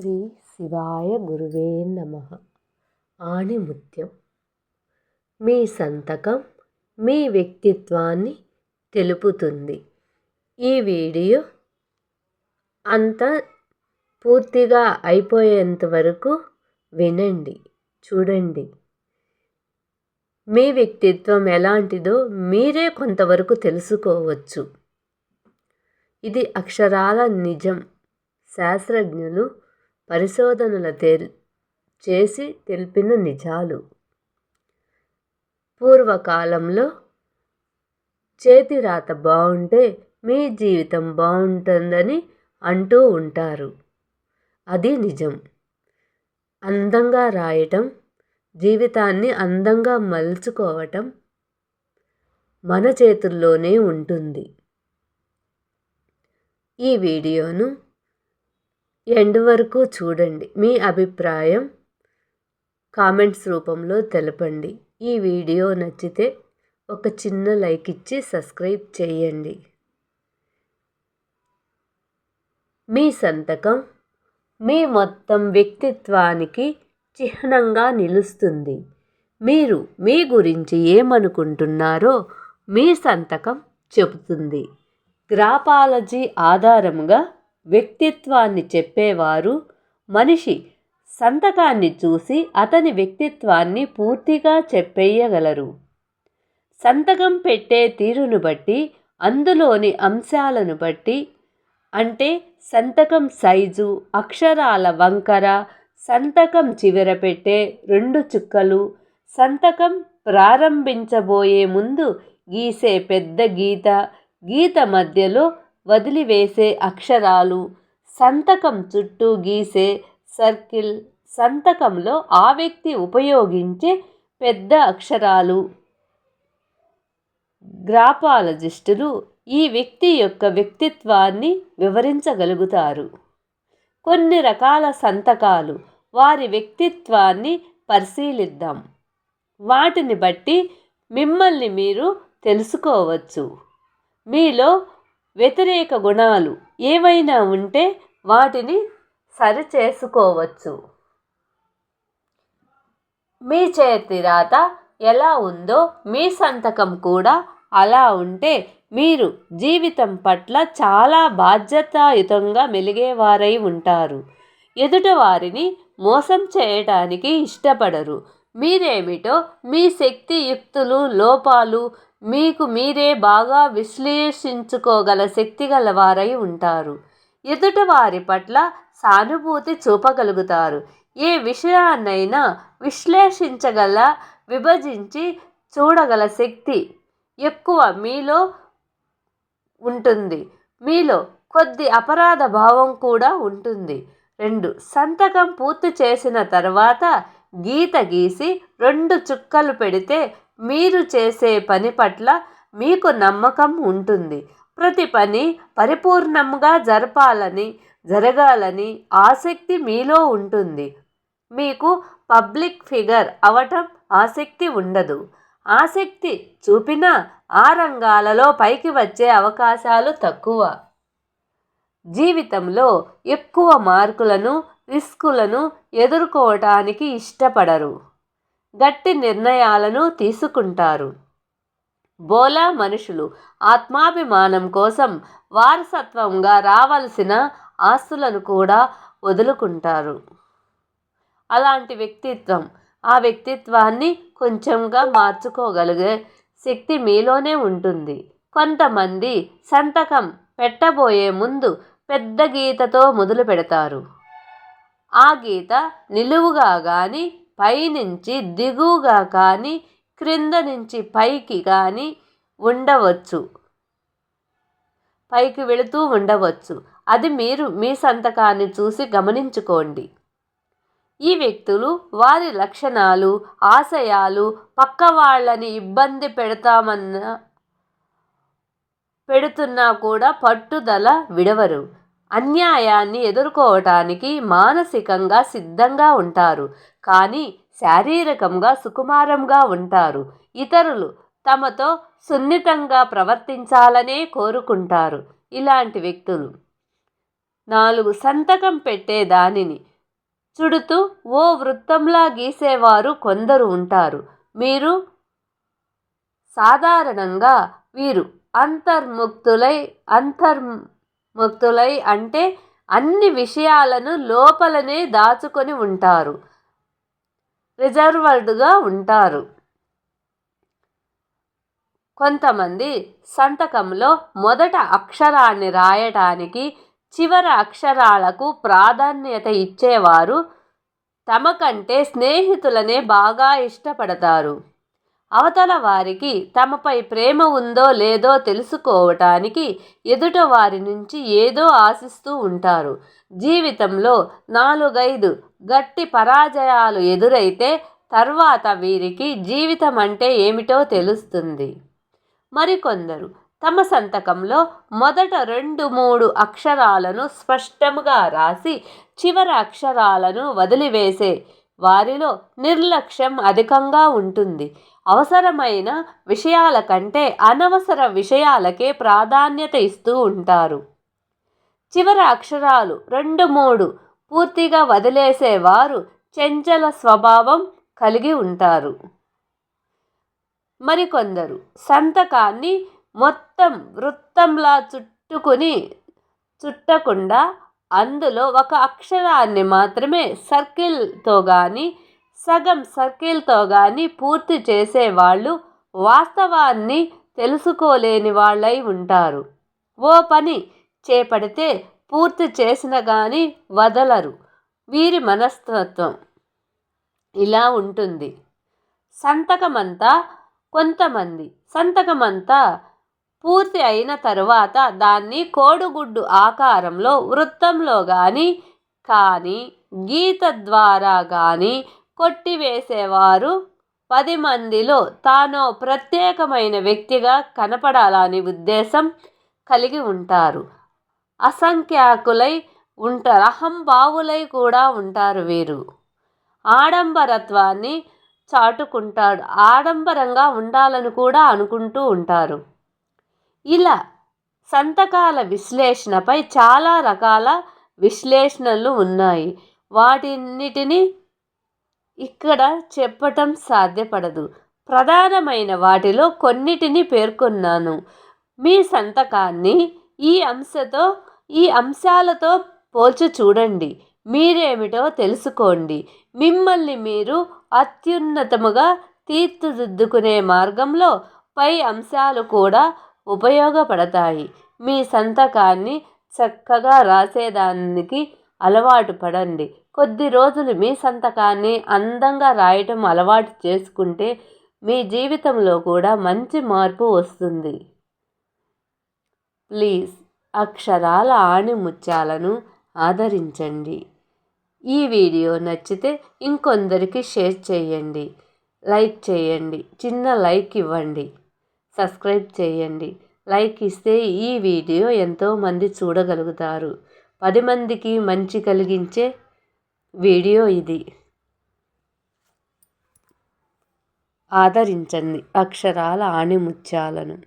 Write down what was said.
శ్రీ శివాయ గురువే నమ. ఆణిముత్యం మీ సంతకం మీ వ్యక్తిత్వాన్ని తెలుపుతుంది. ఈ వీడియో అంత పూర్తిగా అయిపోయేంత వరకు వినండి చూడండి. మీ వ్యక్తిత్వం ఎలాంటిదో మీరే కొంతవరకు తెలుసుకోవచ్చు. ఇది అక్షరాల నిజం. శాస్త్రజ్ఞులు పరిశోధనల తెల్ చేసి తెలిపిన నిజాలు. పూర్వకాలంలో చేతి రాత బాగుంటే మీ జీవితం బాగుంటుందని అంటూ ఉంటారు. అది నిజం. అందంగా రాయటం జీవితాన్ని అందంగా మలుచుకోవటం మన చేతుల్లోనే ఉంటుంది. ఈ వీడియోను ఎండ్ వరకు చూడండి. మీ అభిప్రాయం కామెంట్స్ రూపంలో తెలపండి. ఈ వీడియో నచ్చితే ఒక చిన్న లైక్ ఇచ్చి సబ్స్క్రైబ్ చేయండి. మీ సంతకం మీ మొత్తం వ్యక్తిత్వానికి చిహ్నంగా నిలుస్తుంది. మీరు మీ గురించి ఏమనుకుంటున్నారో మీ సంతకం చెబుతుంది. గ్రాపాలజీ ఆధారంగా వ్యక్తిత్వాన్ని చెప్పేవారు. మనిషి సంతకాన్ని చూసి అతని వ్యక్తిత్వాన్ని పూర్తిగా చెప్పేయగలరు. సంతకం పెట్టే తీరును బట్టి అందులోని అంశాలను బట్టి అంటే సంతకం సైజు అక్షరాల వంకర సంతకం చివర పెట్టే రెండు చుక్కలు సంతకం ప్రారంభించబోయే ముందు గీసే పెద్ద గీత గీత మధ్యలో వదిలివేసే అక్షరాలు సంతకం చుట్టూ గీసే సర్కిల్ సంతకంలో ఆ వ్యక్తి ఉపయోగించే పెద్ద అక్షరాలు. గ్రాపాలజిస్టులు ఈ వ్యక్తి యొక్క వ్యక్తిత్వాన్ని వివరించగలుగుతారు. కొన్ని రకాల సంతకాలు వారి వ్యక్తిత్వాన్ని పరిశీలిద్దాం. వాటిని బట్టి మిమ్మల్ని మీరు తెలుసుకోవచ్చు. మీలో వ్యతిరేక గుణాలు ఏవైనా ఉంటే వాటిని సరిచేసుకోవచ్చు. మీ చేతి రాత ఎలా ఉందో మీ సంతకం కూడా అలా ఉంటే మీరు జీవితం పట్ల చాలా బాధ్యతాయుతంగా మెలిగేవారై ఉంటారు. ఎదుట వారిని మోసం చేయటానికి ఇష్టపడరు. మీరేమిటో మీ శక్తియుక్తులు లోపాలు మీకు మీరే బాగా విశ్లేషించుకోగల శక్తి గలవారై ఉంటారు. ఎదుట వారి పట్ల సానుభూతి చూపగలుగుతారు. ఏ విషయాన్నైనా విశ్లేషించగల విభజించి చూడగల శక్తి ఎక్కువ మీలో ఉంటుంది. మీలో కొద్ది అపరాధ భావం కూడా ఉంటుంది. రెండు సంతకం పూర్తి చేసిన తర్వాత గీత గీసి రెండు చుక్కలు పెడితే మీరు చేసే పని పట్ల మీకు నమ్మకం ఉంటుంది. ప్రతి పని పరిపూర్ణంగా జరపాలని జరగాలని ఆసక్తి మీలో ఉంటుంది. మీకు పబ్లిక్ ఫిగర్ అవటం ఆసక్తి ఉండదు. ఆసక్తి చూపినా ఆ రంగాలలో పైకి వచ్చే అవకాశాలు తక్కువ. జీవితంలో ఎక్కువ మార్కులను రిస్కులను ఎదుర్కోవటానికి ఇష్టపడరు. గట్టి నిర్ణయాలను తీసుకుంటారు. బోలా మనుషులు ఆత్మాభిమానం కోసం వారసత్వంగా రావలసిన ఆస్తులను కూడా వదులుకుంటారు. అలాంటి వ్యక్తిత్వం ఆ వ్యక్తిత్వాన్ని కొంచెంగా మార్చుకోగలిగే శక్తి మీలోనే ఉంటుంది. కొంతమంది సంతకం పెట్టబోయే ముందు పెద్ద గీతతో మొదలు పెడతారు ఆ గీత నిలువుగా కానీ పైనుంచి దిగువగా కానీ క్రింద నుంచి పైకి కానీ ఉండవచ్చు. పైకి వెళుతూ ఉండవచ్చు. అది మీరు మీ సంతకాన్ని చూసి గమనించుకోండి. ఈ వ్యక్తులు వారి లక్షణాలు ఆశయాలు పక్క వాళ్ళని ఇబ్బంది పెడతామన్న పెడుతున్నా కూడా పట్టుదల విడవరు. అన్యాయాన్ని ఎదుర్కోవటానికి మానసికంగా సిద్ధంగా ఉంటారు. కానీ శారీరకంగా సుకుమారంగా ఉంటారు. ఇతరులు తమతో సున్నితంగా ప్రవర్తించాలనే కోరుకుంటారు. ఇలాంటి వ్యక్తులు. నాలుగు సంతకం పెట్టే దానిని చుడుతూ ఓ వృత్తంలా గీసేవారు కొందరు ఉంటారు. మీరు సాధారణంగా వీరు అంతర్ముక్తులై అంతర్ముక్తులై అంటే అన్ని విషయాలను లోపలనే దాచుకొని ఉంటారు. రిజర్వర్డ్గా ఉంటారు. కొంతమంది సంతకంలో మొదట అక్షరాన్ని రాయటానికి చివరి అక్షరాలకు ప్రాధాన్యత ఇచ్చేవారు. తమ కంటే స్నేహితులనే బాగా ఇష్టపడతారు. అవతల వారికి తమపై ప్రేమ ఉందో లేదో తెలుసుకోవటానికి ఎదుట వారి నుంచి ఏదో ఆశిస్తూ ఉంటారు. జీవితంలో నాలుగైదు గట్టి పరాజయాలు ఎదురైతే తర్వాత వీరికి జీవితం అంటే ఏమిటో తెలుస్తుంది. మరికొందరు తమ సంతకంలో మొదట రెండు మూడు అక్షరాలను స్పష్టంగా రాసి చివరి అక్షరాలను వదిలివేసే వారిలో నిర్లక్ష్యం అధికంగా ఉంటుంది. అవసరమైన విషయాల కంటే అనవసర విషయాలకే ప్రాధాన్యత ఇస్తూ ఉంటారు. చివరి అక్షరాలు రెండు మూడు పూర్తిగా వదిలేసేవారు చెంచల స్వభావం కలిగి ఉంటారు. మరికొందరు సంతకాన్ని మొత్తం వృత్తంలా చుట్టుకుని చుట్టకుండా అందులో ఒక అక్షరాన్ని మాత్రమే సర్కిల్తో కానీ సగం సర్కిల్తో కానీ పూర్తి చేసేవాళ్ళు వాస్తవాన్ని తెలుసుకోలేని వాళ్ళై ఉంటారు. ఓ పని చేపడితే పూర్తి చేసిన కానీ వదలరు. వీరి మనస్తత్వం ఇలా ఉంటుంది. సంతకమంతా కొంతమంది. సంతకమంతా పూర్తి అయిన తరువాత దాన్ని కోడిగుడ్డు ఆకారంలో వృత్తంలో కానీ కానీ గీత ద్వారా కానీ కొట్టివేసేవారు. పది మందిలో తాను ప్రత్యేకమైన వ్యక్తిగా కనపడాలని ఉద్దేశం కలిగి ఉంటారు. అసంఖ్యాకులై ఉంటారు అహంభావులై కూడా ఉంటారు వీరు. ఆడంబరత్వాన్ని చాటుకుంటాడు. ఆడంబరంగా ఉండాలని కూడా అనుకుంటూ ఉంటారు. ఇలా సంతకాల విశ్లేషణపై చాలా రకాల విశ్లేషణలు ఉన్నాయి. వాటిన్నిటిని ఇక్కడ చెప్పటం సాధ్యపడదు. ప్రధానమైన వాటిలో కొన్నిటిని పేర్కొన్నాను. మీ సంతకాన్ని ఈ అంశతో ఈ అంశాలతో పోల్చి చూడండి. మీరేమిటో తెలుసుకోండి. మిమ్మల్ని మీరు అత్యున్నతముగా తీర్చిదిద్దుకునే మార్గంలో పై అంశాలు కూడా ఉపయోగపడతాయి. మీ సంతకాన్ని చక్కగా రాసేదానికి అలవాటు పడండి. కొద్ది రోజులు మీ సంతకాన్ని అందంగా రాయటం అలవాటు చేసుకుంటే మీ జీవితంలో కూడా మంచి మార్పు వస్తుంది. ప్లీజ్ అక్షరాల ఆణిముత్యాలను ఆదరించండి. ఈ వీడియో నచ్చితే ఇంకొందరికి షేర్ చేయండి. లైక్ చేయండి. చిన్న లైక్ ఇవ్వండి. సబ్స్క్రైబ్ చేయండి. లైక్ ఇస్తే ఈ వీడియో ఎంతోమంది చూడగలుగుతారు. పది మందికి మంచి కలిగించే వీడియో ఇది. ఆదరించండి అక్షరాల ఆణిముత్యాలను.